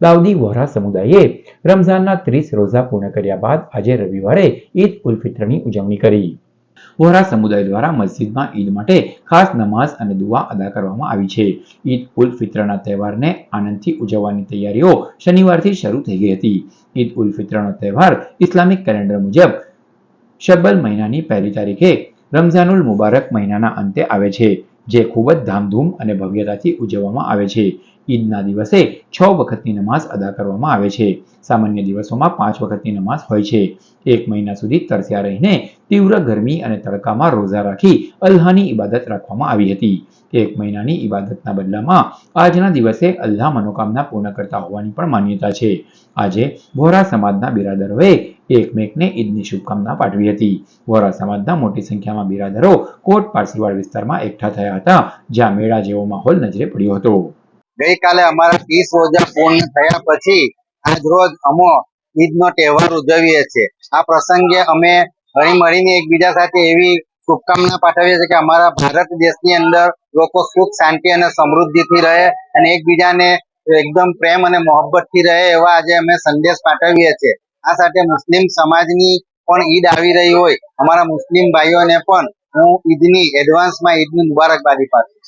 દાઉદી વોરા સમુદાયે રમઝાનના ત્રીસ રોઝા પૂર્ણ કર્યા બાદ આજે રવિવારે ઈદ ઉલ ફિત્રની ઉજવણી કરી. વોરા સમુદાય દ્વારા મસ્જિદમાં ઈદ માટે ખાસ નમાઝ અને દુઆ અદા કરવામાં આવી છે. ઈદ ઉલ ફિત્રના તહેવારને આનંદથી ઉજવવાની તૈયારીઓ શનિવારથી શરૂ થઈ ગઈ હતી. ઈદ ઉલ ફિત્રનો તહેવાર ઇસ્લામિક કેલેન્ડર મુજબ શબ્બલ મહિનાની પહેલી તારીખે રમઝાનુલ મુબારક મહિનાના અંતે આવે છે, જે ખૂબ જ ધામધૂમ અને ભવ્યતાથી ઉજવવામાં આવે છે. ઈદના દિવસે છ વખતની નમાઝ અદા કરવામાં આવે છે. સામાન્ય દિવસોમાં પાંચ વખતની નમાઝ હોય છે. એક મહિના સુધી તરસ્યા રહીને તીવ્ર ગરમી અને તડકામાં રોઝા રાખી અલ્લાહની ઇબાદત રાખવામાં આવી હતી. એક મહિનાની ઇબાદતના બદલામાં આજના દિવસે અલ્લાહ મનોકામના પૂર્ણ કરતા હોવાની પણ માન્યતા છે. આજે વોરા સમાજના બિરાદરોએ એકમેકને ઈદની શુભકામના પાઠવી હતી. વોરા સમાજના મોટી સંખ્યામાં બિરાદરો કોટ પારસીવાડ વિસ્તારમાં એકઠા થયા હતા, જ્યાં મેળા જેવો માહોલ નજરે પડ્યો હતો. ગઈકાલે અમારા ત્રીસ રોજા પૂર્ણ થયા પછી આજરોજ અમો ઈદનો તહેવાર ઉજવીએ છીએ. આ પ્રસંગે અમે હળીમળીને એકબીજા સાથે એવી શુભકામના પાઠવીએ છીએ કે અમારા ભારત દેશની અંદર લોકો સુખ, શાંતિ અને સમૃદ્ધિથી રહે અને એકબીજાને એકદમ પ્રેમ અને મોહબ્બતથી રહે એવા આજે અમે સંદેશ પાઠવીએ છીએ. આ સાથે મુસ્લિમ સમાજની પણ ઈદ આવી રહી હોય. અમારા મુસ્લિમ ભાઈઓને પણ હું ઈદની એડવાન્સમાં ઈદની મુબારકબાદી પાઠવું